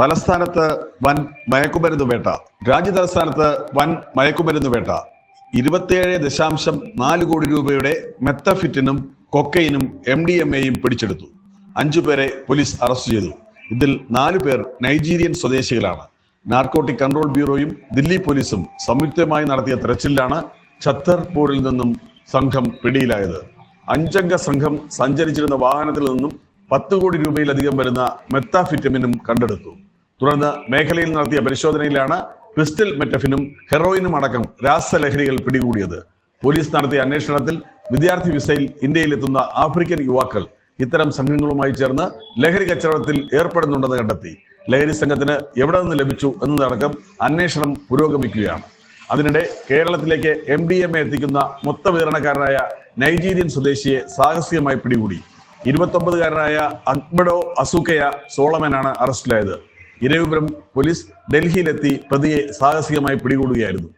തലസ്ഥാനത്ത് വൻ മയക്കുമരുന്ന് വേട്ട. രാജ്യ തലസ്ഥാനത്ത് വൻ മയക്കുമരുന്ന് വേട്ട. ഇരുപത്തിയേഴ് ദശാംശം നാല് കോടി രൂപയുടെ മെത്തഫിറ്റിനും കൊക്കൈനും എം ഡി എം എയും പിടിച്ചെടുത്തു. അഞ്ചു പേരെ പോലീസ് അറസ്റ്റ് ചെയ്തു. ഇതിൽ നാലു പേർ നൈജീരിയൻ സ്വദേശികളാണ്. നാർക്കോട്ടിക് കൺട്രോൾ ബ്യൂറോയും ദില്ലി പോലീസും സംയുക്തമായി നടത്തിയ തെരച്ചിലാണ് ഛത്തർപൂരിൽ നിന്നും സംഘം പിടിയിലായത്. അഞ്ചംഗ സംഘം സഞ്ചരിച്ചിരുന്ന വാഹനത്തിൽ നിന്നും പത്ത് കോടി രൂപയിലധികം വരുന്ന മെത്താഫിറ്റമിനും കണ്ടെടുത്തു. തുടർന്ന് മേഖലയിൽ നടത്തിയ പരിശോധനയിലാണ് ക്രിസ്റ്റൽ മെറ്റഫിനും ഹെറോയിനും അടക്കം രാസലഹരികൾ പിടികൂടിയത്. പോലീസ് നടത്തിയ അന്വേഷണത്തിൽ വിദ്യാർത്ഥി വിസയിൽ ഇന്ത്യയിലെത്തുന്ന ആഫ്രിക്കൻ യുവാക്കൾ ഇത്തരം സംഘങ്ങളുമായി ചേർന്ന് ലഹരി കച്ചവടത്തിൽ ഏർപ്പെടുന്നുണ്ടെന്ന് കണ്ടെത്തി. ലഹരി സംഘത്തിന് എവിടെ നിന്ന് ലഭിച്ചു എന്നതടക്കം അന്വേഷണം പുരോഗമിക്കുകയാണ്. അതിനിടെ കേരളത്തിലേക്ക് എം ഡി എം എ എത്തിക്കുന്ന മൊത്ത വിതരണക്കാരനായ നൈജീരിയൻ സ്വദേശിയെ സാഹസികമായി പിടികൂടി. ഇരുപത്തൊമ്പതുകാരനായ അക്ബഡോ അസുക്കയ സോളമനാണ് അറസ്റ്റിലായത്. ഇരവിപുരം പോലീസ് ഡൽഹിയിലെത്തി പ്രതിയെ സാഹസികമായി പിടികൂടുകയായിരുന്നു.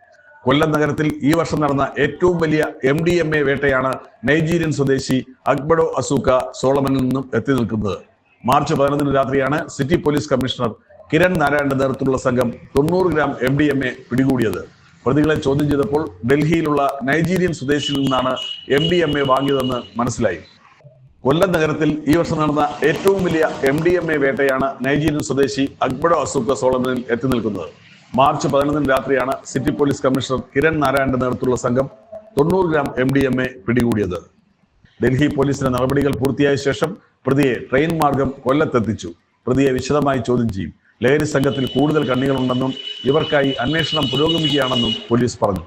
കൊല്ലം നഗരത്തിൽ ഈ വർഷം നടന്ന ഏറ്റവും വലിയ എം ഡി എം എ വേട്ടയാണ് നൈജീരിയൻ സ്വദേശി അക്ബഡോ അസൂക്ക സോളമനിൽ നിന്നും എത്തി നിൽക്കുന്നത്. മാർച്ച് പതിനൊന്നിന് രാത്രിയാണ് സിറ്റി പോലീസ് കമ്മീഷണർ കിരൺ നാരായണന്റെ നേതൃത്വത്തിലുള്ള സംഘം തൊണ്ണൂറ് gram M D M A പിടികൂടിയത്. പ്രതികളെ ചോദ്യം ചെയ്തപ്പോൾ ഡൽഹിയിലുള്ള നൈജീരിയൻ സ്വദേശിയിൽ നിന്നാണ് എം ഡി എം എ വാങ്ങിയതെന്ന് മനസ്സിലായി. കൊല്ലം നഗരത്തിൽ ഈ വർഷം നടന്ന ഏറ്റവും വലിയ എം ഡി എം എ വേട്ടയാണ് നൈജീരിയൻ സ്വദേശി അക്ബഡോ അസുഖ സോളമനിൽ എത്തി നിൽക്കുന്നത്. മാർച്ച് പതിനൊന്നിന് രാത്രിയാണ് സിറ്റി പോലീസ് കമ്മീഷണർ കിരൺ നാരായണന്റെ നേതൃത്വത്തിലുള്ള സംഘം തൊണ്ണൂറ് gram M D M A പിടികൂടിയത്. ഡൽഹി പോലീസിന്റെ നടപടികൾ പൂർത്തിയായ ശേഷം പ്രതിയെ ട്രെയിൻ മാർഗം കൊല്ലത്തെത്തിച്ചു. പ്രതിയെ വിശദമായി ചോദ്യം ചെയ്യും. ലഹരി സംഘത്തിൽ കൂടുതൽ കണ്ണികളുണ്ടെന്നും ഇവർക്കായി അന്വേഷണം പുരോഗമിക്കുകയാണെന്നും പോലീസ് പറഞ്ഞു.